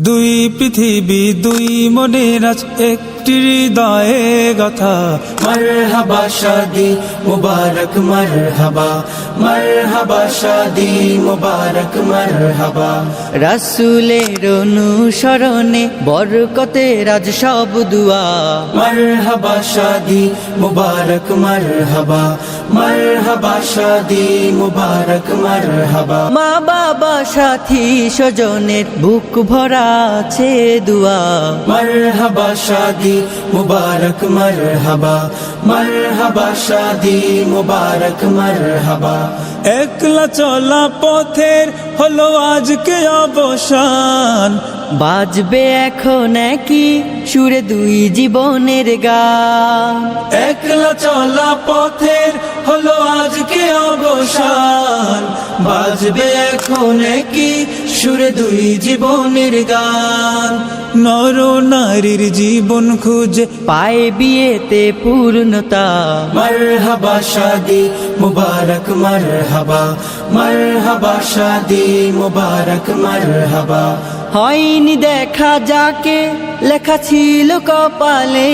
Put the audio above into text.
দুই পৃথিবী দুই মনের আজ একটি হৃদয়ে গাথা। মরহবা শাদি মুবারক মরহবা। মরহবা শাদি মুবারক মর মরহবা। রাসুলের অনুসরণে বরকতে রাজ সব দুয়া। মরহবা শাদি মুবারক মরহবা। মরহবা শাদি মুবারক মরহবা। মা বাবা সাথী স্বজনের বুক ভরা আছে দুয়া। মরহবা শাদি মুবারক মরহবা। মরহবা শাদি মুবারক মরহবা। একলা চলা পথের হলো আজকে অবসান। বাজবে এখন কি সুরে দুই জীবনের গান। একলা চলা পথের অবসান বাজবে এখন কি সুরে দুই জীবনের গান। নর নারীর জীবন খুঁজে পায়ে বিয়েতে পূর্ণতা। মরহবা শাদি, মুবারক মরহবা। মরহবা শাদি, মুবারক মরহবা। হয়নি দেখা যাকে, লেখা ছিল কপালে।